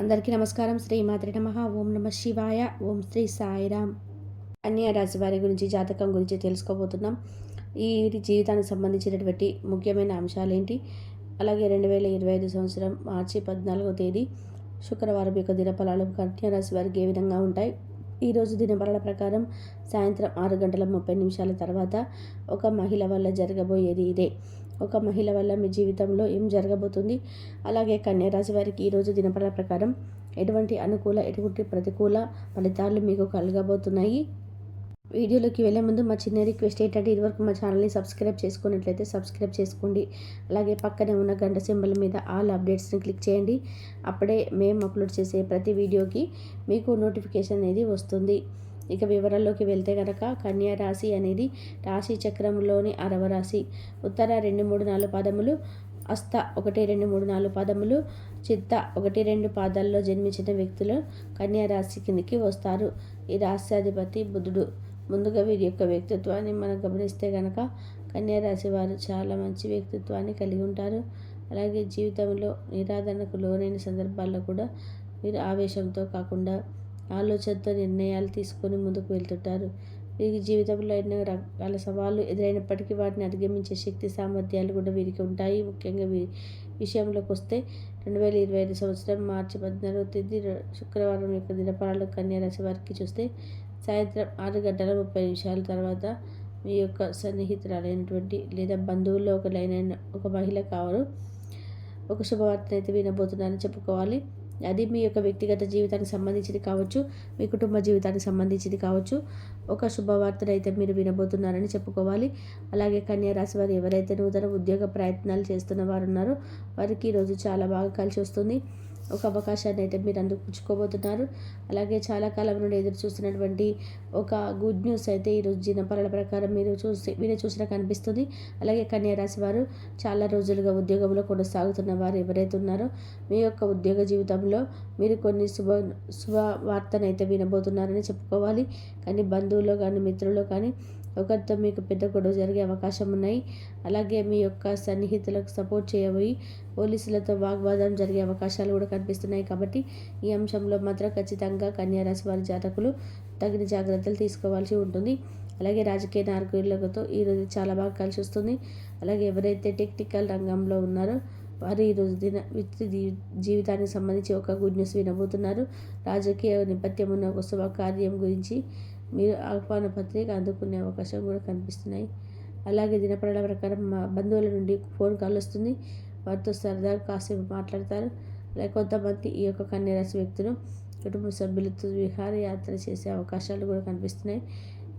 అందరికీ నమస్కారం. శ్రీ మాతృ నమ. ఓం నమ శివాయ. ఓం శ్రీ సాయిరామ్. అన్య రాశి వారి గురించి జాతకం గురించి తెలుసుకోబోతున్నాం. ఈ జీవితానికి సంబంధించినటువంటి ముఖ్యమైన అంశాలు ఏంటి అలాగే రెండు వేల ఇరవై ఐదు సంవత్సరం మార్చి పద్నాలుగో తేదీ శుక్రవారం యొక్క దినఫలాలు కన్యా రాశి వారికి ఏ విధంగా ఉంటాయి? ఈరోజు దినఫలాల ప్రకారం సాయంత్రం ఆరు గంటల ముప్పై నిమిషాల తర్వాత ఒక మహిళ వల్ల జరగబోయేది ఇదే. ఒక మహిళ వల్ల మీ జీవితంలో ఏం జరగబోతుంది? అలాగే కన్యారాశి వారికి ఈరోజు దినపర ప్రకారం ఎటువంటి అనుకూల ఎటువంటి ప్రతికూల ఫలితాలు మీకు కలగబోతున్నాయి? వీడియోలోకి వెళ్ళే ముందు మా చిన్న రిక్వెస్ట్ ఏంటంటే ఇదివరకు మా ఛానల్ని సబ్స్క్రైబ్ చేసుకున్నట్లయితే సబ్స్క్రైబ్ చేసుకోండి. అలాగే పక్కనే ఉన్న గంట సింబల్ మీద ఆల్ అప్డేట్స్ని క్లిక్ చేయండి. అప్పుడే మేము అప్లోడ్ చేసే ప్రతి వీడియోకి మీకు నోటిఫికేషన్ అనేది వస్తుంది. ఇక వివరాల్లోకి వెళ్తే కనుక కన్యా రాశి అనేది రాశి చక్రంలోని అరవ రాశి. ఉత్తర రెండు మూడు నాలుగు పదములు అస్త ఒకటి రెండు మూడు నాలుగు పదములు చిత్త ఒకటి రెండు పాదాల్లో జన్మించిన వ్యక్తులు కన్యా రాశి కిందికి వస్తారు. ఈ రాశ్యాధిపతి బుధుడు. ముందుగా వీరి యొక్క వ్యక్తిత్వాన్ని మనం గమనిస్తే కనుక కన్యా రాశి వారు చాలా మంచి వ్యక్తిత్వాన్ని కలిగి ఉంటారు. అలాగే జీవితంలో నిరాధనకు లోనైన సందర్భాల్లో కూడా వీరు ఆవేశంతో కాకుండా ఆలోచనతో నిర్ణయాలు తీసుకొని ముందుకు వెళ్తుంటారు. వీరికి జీవితంలో ఎన్నో రకాల సవాళ్ళు ఎదురైనప్పటికీ వాటిని అధిగమించే శక్తి సామర్థ్యాలు కూడా వీరికి ఉంటాయి. ముఖ్యంగా వీ విషయంలోకి వస్తే రెండు వేల ఇరవై ఐదు సంవత్సరం మార్చి పద్నాలుగో తేదీ శుక్రవారం యొక్క దినపాలలో కన్యా రాశి వారికి చూస్తే సాయంత్రం ఆరు గంటల ముప్పై నిమిషాల తర్వాత మీ యొక్క సన్నిహితురాలైనటువంటి లేదా బంధువుల్లో ఒకలైన ఒక మహిళ కావరు. ఒక శుభవార్తనైతే వినబోతున్నారని చెప్పుకోవాలి. అది మీ యొక్క వ్యక్తిగత జీవితానికి సంబంధించింది కావచ్చు మీ కుటుంబ జీవితానికి సంబంధించింది కావచ్చు. ఒక శుభవార్తను అయితే మీరు వినబోతున్నారని చెప్పుకోవాలి. అలాగే కన్యా రాశి వారు ఎవరైతే నూతన ఉద్యోగ ప్రయత్నాలు చేస్తున్న వారు ఉన్నారో వారికి ఈరోజు చాలా బాగా కలిసి వస్తుంది. ఒక అవకాశాన్ని అయితే మీరు అందుకుంచుకోబోతున్నారు అలాగే చాలా కాలం నుండి ఎదురు చూస్తున్నటువంటి ఒక గుడ్ న్యూస్ అయితే ఈరోజు దినపరాల ప్రకారం మీరు చూసి మీరే చూసిన కనిపిస్తుంది అలాగే కన్యారాశి వారు చాలా రోజులుగా ఉద్యోగంలో కొనసాగుతున్న వారు ఎవరైతే ఉన్నారో మీ యొక్క ఉద్యోగ జీవితంలో మీరు కొన్ని శుభ శుభ వార్తనైతే వినబోతున్నారని చెప్పుకోవాలి. కానీ బంధువులు కానీ మిత్రులు కానీ ఒకరితో మీకు పెద్ద గొడవ జరిగే అవకాశం ఉన్నాయి. అలాగే మీ యొక్క సన్నిహితులకు సపోర్ట్ చేయబోయి పోలీసులతో వాగ్వాదం జరిగే అవకాశాలు కూడా కనిపిస్తున్నాయి కాబట్టి ఈ అంశంలో మాత్రం ఖచ్చితంగా కన్యారాశి వారి జాతకులు తగిన జాగ్రత్తలు తీసుకోవాల్సి ఉంటుంది. అలాగే రాజకీయ నాయకులతో ఈరోజు చాలా బాగా కలిసి వస్తుంది. అలాగే ఎవరైతే టెక్నికల్ రంగంలో ఉన్నారో వారు ఈరోజు దిన జీవితానికి సంబంధించి ఒక గుడ్ న్యూస్ వినబోతున్నారు. రాజకీయ నేపథ్యం ఉన్న ఒక శుభకార్యం గురించి మీరు ఆహ్వాన పత్రిక అందుకునే అవకాశం కూడా కనిపిస్తున్నాయి. అలాగే దినపడాల ప్రకారం మా బంధువుల నుండి ఫోన్ కాల్ వస్తుంది. వారితో సరదాగా కాసేపు మాట్లాడతారు. లేక కొంతమంది ఈ యొక్క కన్యరాశి వ్యక్తులు కుటుంబ సభ్యులతో విహారయాత్ర చేసే అవకాశాలు కూడా కనిపిస్తున్నాయి.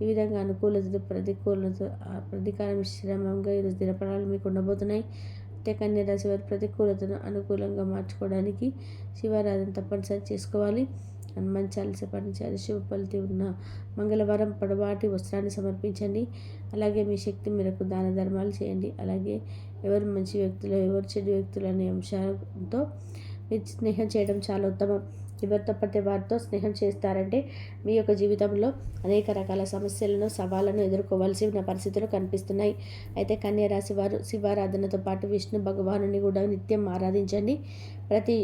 ఈ విధంగా అనుకూలతలు ప్రతికూలత ప్రతికారం శ్రమంగా ఈరోజు దినపడాలు మీకు ఉండబోతున్నాయి. అంటే కన్యరాశి వారి ప్రతికూలతను అనుకూలంగా మార్చుకోవడానికి శివారాధన తప్పనిసరి చేసుకోవాలి. హనుమాన్ చాలీస పఠించాలి శుభ ఫలితం ఉన్న మంగళవారం పొడవాటి వస్త్రాన్ని సమర్పించండి. అలాగే మీ శక్తి మేరకు దాన ధర్మాలు చేయండి. అలాగే ఎవరు మంచి వ్యక్తులు ఎవరు చెడు వ్యక్తులు అనే అంశాలతో మీరు స్నేహం చేయడం చాలా ఉత్తమం. ఎవరితో పట్టే వారితో స్నేహం చేస్తారంటే మీ యొక్క జీవితంలో అనేక రకాల సమస్యలను సవాళ్ళను ఎదుర్కోవాల్సి ఉన్న పరిస్థితులు కనిపిస్తున్నాయి. అయితే కన్యా రాశి వారు శివారాధనతో పాటు విష్ణు భగవానుని కూడా నిత్యం ఆరాధించండి. ప్రతి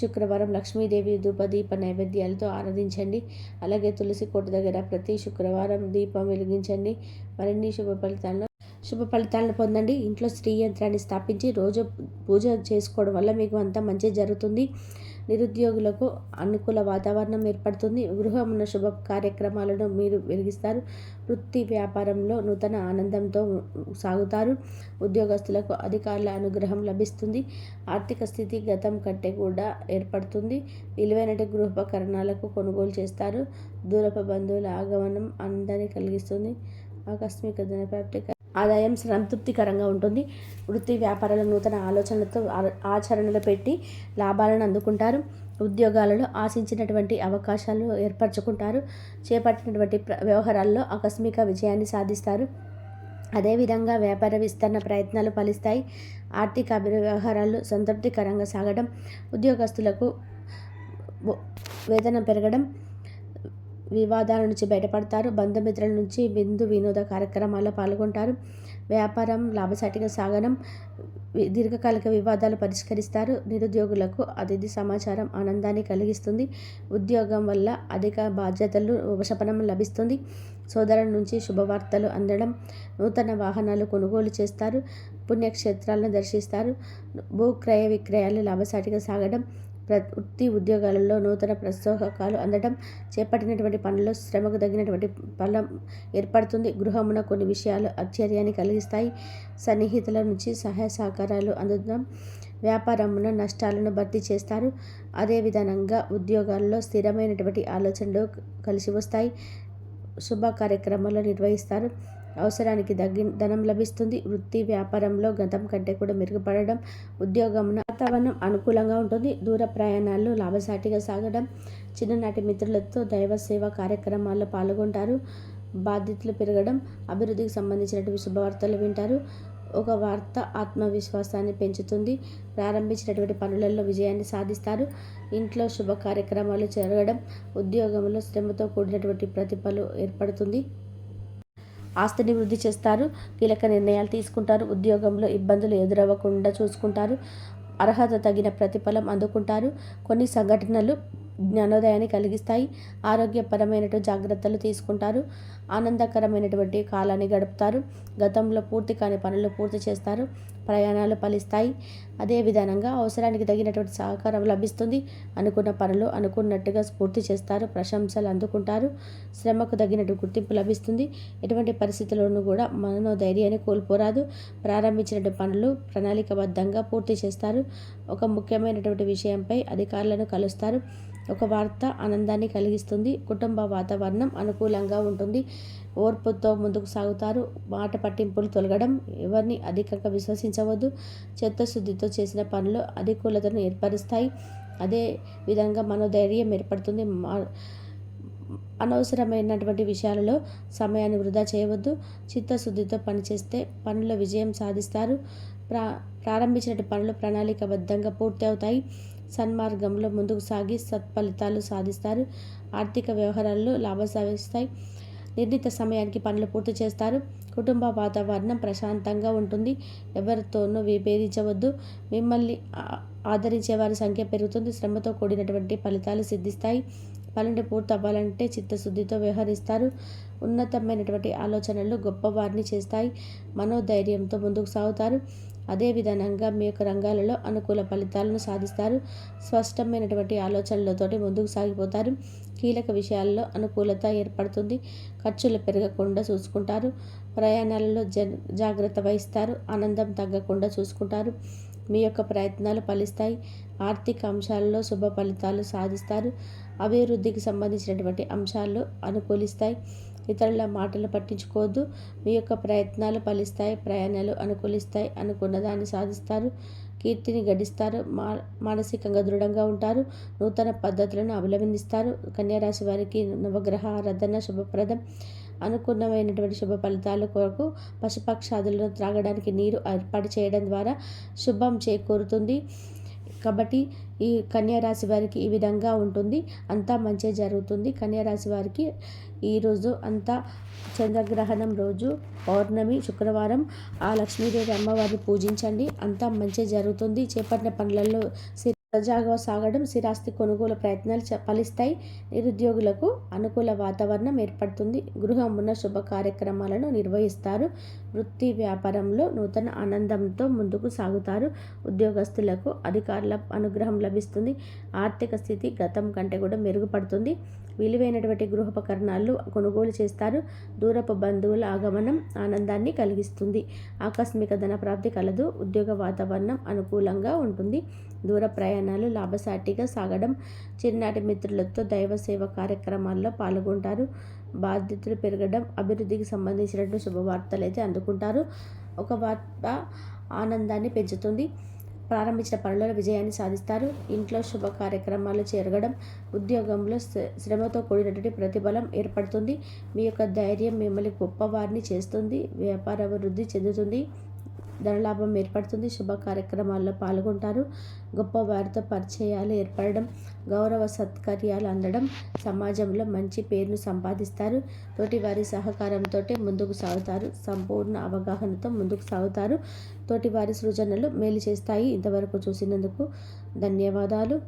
శుక్రవారం లక్ష్మీదేవి ధూపదీప నైవేద్యాలతో ఆరాధించండి. అలాగే తులసి కోట దగ్గర ప్రతి శుక్రవారం దీపం వెలిగించండి. మరిన్ని శుభ ఫలితాలను శుభ ఫలితాలను పొందండి. ఇంట్లో స్త్రీ యంత్రాన్ని స్థాపించి రోజు పూజ చేసుకోవడం వల్ల మీకు అంతా మంచి జరుగుతుంది. నిరుద్యోగులకు అనుకూల వాతావరణం ఏర్పడుతుంది. గృహమున శుభ కార్యక్రమాలను మీరు వెలిగిస్తారు. వృత్తి వ్యాపారంలో నూతన ఆనందంతో సాగుతారు. ఉద్యోగస్తులకు అధికారుల అనుగ్రహం లభిస్తుంది. ఆర్థిక స్థితి గతం కంటే కూడా ఏర్పడుతుంది. విలువైనటి గృహోపకరణాలకు కొనుగోలు చేస్తారు. దూరపు బంధువుల ఆగమనం ఆనందాన్ని కలిగిస్తుంది. ఆకస్మిక ధనప్రాప్తి ఆదాయం సంతృప్తికరంగా ఉంటుంది. వృత్తి వ్యాపారాల నూతన ఆలోచనలతో ఆచరణలు పెట్టి లాభాలను అందుకుంటారు. ఉద్యోగాలలో ఆశించినటువంటి అవకాశాలు ఏర్పరచుకుంటారు. చేపట్టినటువంటి వ్యవహారాల్లో ఆకస్మిక విజయాన్ని సాధిస్తారు. అదేవిధంగా వ్యాపార విస్తరణ ప్రయత్నాలు ఫలిస్తాయి. ఆర్థిక వ్యవహారాలు సంతృప్తికరంగా సాగడం ఉద్యోగస్తులకు వేతనం పెరగడం వివాదాల నుంచి బయటపడతారు. బంధుమిత్రుల నుంచి బిందు వినోద కార్యక్రమాల్లో పాల్గొంటారు. వ్యాపారం లాభసాటిగా సాగడం దీర్ఘకాలిక వివాదాలు పరిష్కరిస్తారు. నిరుద్యోగులకు అతిథి సమాచారం ఆనందాన్ని కలిగిస్తుంది. ఉద్యోగం వల్ల అధిక బాధ్యతలు ఉపశమనం లభిస్తుంది. సోదరుల నుంచి శుభవార్తలు అందడం నూతన వాహనాలు కొనుగోలు చేస్తారు. పుణ్యక్షేత్రాలను దర్శిస్తారు. భూ క్రయ విక్రయాలు లాభసాటిగా సాగడం వృత్తి ఉద్యోగాలలో నూతన ప్రోత్సాహకాలు అందడం చేపట్టినటువంటి పనుల్లో శ్రమకు తగినటువంటి ఫలం ఏర్పడుతుంది. గృహమున కొన్ని విషయాలు ఆశ్చర్యాన్ని కలిగిస్తాయి. సన్నిహితుల నుంచి సహాయ సహకారాలు అందుతాం వ్యాపారమున నష్టాలను భర్తీ చేస్తారు. అదేవిధంగా ఉద్యోగాల్లో స్థిరమైనటువంటి ఆలోచనలు కలిసి వస్తాయి. శుభ కార్యక్రమాలు నిర్వహిస్తారు. అవసరానికి తగ్గి ధనం లభిస్తుంది. వృత్తి వ్యాపారంలో గతం కంటే కూడా మెరుగుపడడం ఉద్యోగమున వాతావరణం అనుకూలంగా ఉంటుంది. దూర ప్రయాణాల్లో లాభసాటిగా సాగడం చిన్ననాటి మిత్రులతో దైవ సేవ కార్యక్రమాల్లో పాల్గొంటారు. బాధ్యతలు పెరగడం అభివృద్ధికి సంబంధించినటువంటి శుభవార్తలు వింటారు. ఒక వార్త ఆత్మవిశ్వాసాన్ని పెంచుతుంది. ప్రారంభించినటువంటి పనులలో విజయాన్ని సాధిస్తారు. ఇంట్లో శుభ కార్యక్రమాలు జరగడం ఉద్యోగంలో శ్రమతో కూడినటువంటి ప్రతిఫలం ఏర్పడుతుంది. ఆస్తిని వృద్ధి చేస్తారు కీలక నిర్ణయాలు తీసుకుంటారు ఉద్యోగంలో ఇబ్బందులు ఎదురవ్వకుండా చూసుకుంటారు అర్హత తగిన ప్రతిఫలం అందుకుంటారు. కొన్ని సంఘటనలు జ్ఞానోదయాన్ని కలిగిస్తాయి. ఆరోగ్యపరమైనటువంటి జాగ్రత్తలు తీసుకుంటారు. ఆనందకరమైనటువంటి కాలాన్ని గడుపుతారు. గతంలో పూర్తి కాని పనులు పూర్తి చేస్తారు. ప్రయాణాలు ఫలిస్తాయి. అదే విధానంగా అవసరానికి తగినటువంటి సహకారం లభిస్తుంది. అనుకున్న పనులు అనుకున్నట్టుగా పూర్తి చేస్తారు. ప్రశంసలు అందుకుంటారు. శ్రమకు తగినట్టు గుర్తింపు లభిస్తుంది. ఎటువంటి పరిస్థితుల్లోనూ కూడా మనోధైర్యాన్ని కోల్పోరాదు. ప్రారంభించినటువంటి పనులు ప్రణాళికబద్ధంగా పూర్తి చేస్తారు. ఒక ముఖ్యమైనటువంటి విషయంపై అధికారులను కలుస్తారు. ఒక వార్త ఆనందాన్ని కలిగిస్తుంది. కుటుంబ వాతావరణం అనుకూలంగా ఉంటుంది. ఓర్పుతో ముందుకు సాగుతారు. మాట పట్టింపులు తొలగడం ఎవరిని అధికంగా విశ్వసించవద్దు. చిత్తశుద్ధితో చేసిన పనులు అధికూలతను ఏర్పరుస్తాయి. అదే విధంగా మనోధైర్యం ఏర్పడుతుంది. అనవసరమైనటువంటి విషయాలలో సమయాన్ని వృధా చేయవద్దు. చిత్తశుద్ధితో పనిచేస్తే పనుల విజయం సాధిస్తారు. ప్రా ప్రారంభించిన పనులు ప్రణాళికబద్ధంగా పూర్తి అవుతాయి సన్మార్గంలో ముందుకు సాగి సత్ఫలితాలు సాధిస్తారు. ఆర్థిక వ్యవహారాల్లో లాభసాధిస్తాయి నిర్ణీత సమయానికి పనులు పూర్తి చేస్తారు. కుటుంబ వాతావరణం ప్రశాంతంగా ఉంటుంది. ఎవరితోనూ విభేదించవద్దు. మిమ్మల్ని ఆదరించే వారి సంఖ్య పెరుగుతుంది. శ్రమతో కూడినటువంటి ఫలితాలు సిద్ధిస్తాయి. పనులు పూర్తి అవ్వాలంటే చిత్తశుద్ధితో వ్యవహరిస్తారు. ఉన్నతమైనటువంటి ఆలోచనలు గొప్పవారిని చేస్తాయి. మనోధైర్యంతో ముందుకు సాగుతారు. అదేవిధంగా మీ యొక్క రంగాలలో అనుకూల ఫలితాలను సాధిస్తారు. స్పష్టమైనటువంటి ఆలోచనలతోటి ముందుకు సాగిపోతారు. కీలక విషయాల్లో అనుకూలత ఏర్పడుతుంది. ఖర్చులు పెరగకుండా చూసుకుంటారు. ప్రయాణాలలో జ జాగ్రత్త వహిస్తారు. ఆనందం తగ్గకుండా చూసుకుంటారు. మీ యొక్క ప్రయత్నాలు ఫలిస్తాయి. ఆర్థిక అంశాలలో శుభ ఫలితాలు సాధిస్తారు. అభివృద్ధికి సంబంధించినటువంటి అంశాలు అనుకూలిస్తాయి. ఇతరుల మాటలు పట్టించుకోవద్దు. మీ యొక్క ప్రయత్నాలు ఫలిస్తాయి ప్రయాణాలు అనుకూలిస్తాయి అనుకున్న దాన్ని సాధిస్తారు కీర్తిని గడిస్తారు మా మానసికంగా దృఢంగా ఉంటారు నూతన పద్ధతులను అవలంబిస్తారు కన్యారాశి వారికి నవగ్రహ ఆరాధన శుభప్రదం. అనుకున్నమైనటువంటి శుభ ఫలితాల కొరకు పశుపక్షాదులను త్రాగడానికి నీరు ఏర్పాటు చేయడం ద్వారా శుభం చేకూరుతుంది. కాబట్టి ఈ కన్యారాశి వారికి ఈ విధంగా ఉంటుంది. అంతా మంచి జరుగుతుంది. కన్యారాశి వారికి ఈరోజు అంతా చంద్రగ్రహణం రోజు పౌర్ణమి శుక్రవారం. ఆ లక్ష్మీదేవి అమ్మవారిని పూజించండి. అంతా మంచి జరుగుతుంది. చేపట్టిన పనులలో సజాగా సాగడం స్థిరాస్తి కొనుగోలు ప్రయత్నాలు చ- ఫలిస్తాయి. నిరుద్యోగులకు అనుకూల వాతావరణం ఏర్పడుతుంది. గృహమున్న శుభ కార్యక్రమాలను నిర్వహిస్తారు. వృత్తి వ్యాపారంలో నూతన ఆనందంతో ముందుకు సాగుతారు. ఉద్యోగస్తులకు అధికారుల అనుగ్రహం లభిస్తుంది. ఆర్థిక స్థితి గతం కంటే కూడా మెరుగుపడుతుంది. విలువైనటువంటి గృహోపకరణాలు కొనుగోలు చేస్తారు. దూరపు బంధువుల ఆగమనం ఆనందాన్ని కలిగిస్తుంది. ఆకస్మిక ధన ప్రాప్తి కలదు. ఉద్యోగ వాతావరణం అనుకూలంగా ఉంటుంది. దూర ప్రయాణాలు లాభసాటిగా సాగడం చిన్ననాటి మిత్రులతో దైవ సేవ కార్యక్రమాల్లో పాల్గొంటారు. బాధ్యతలు పెరగడం అభివృద్ధికి సంబంధించినటువంటి శుభవార్తలు అయితే అందుకుంటారు. ఒక వార్త ఆనందాన్ని పెంచుతుంది. ప్రారంభించిన పనులలో విజయాన్ని సాధిస్తారు. ఇంట్లో శుభ కార్యక్రమాలు చేరగడం ఉద్యోగంలో శ్ర- శ్రమతో కూడినటువంటి ప్రతిఫలం ఏర్పడుతుంది. మీ యొక్క ధైర్యం మిమ్మల్ని గొప్పవారిని చేస్తుంది. వ్యాపార అభివృద్ధి చెందుతుంది. ధనలాభం ఏర్పడుతుంది. శుభ కార్యక్రమాల్లో పాల్గొంటారు. గొప్ప వారితో పరిచయాలు ఏర్పడడం గౌరవ సత్కర్యాలు అందడం సమాజంలో మంచి పేరును సంపాదిస్తారు. తోటి వారి సహకారంతో ముందుకు సాగుతారు. సంపూర్ణ అవగాహనతో ముందుకు సాగుతారు. తోటి వారి సృజనలు మేలు చేస్తాయి. ఇంతవరకు చూసినందుకు ధన్యవాదాలు.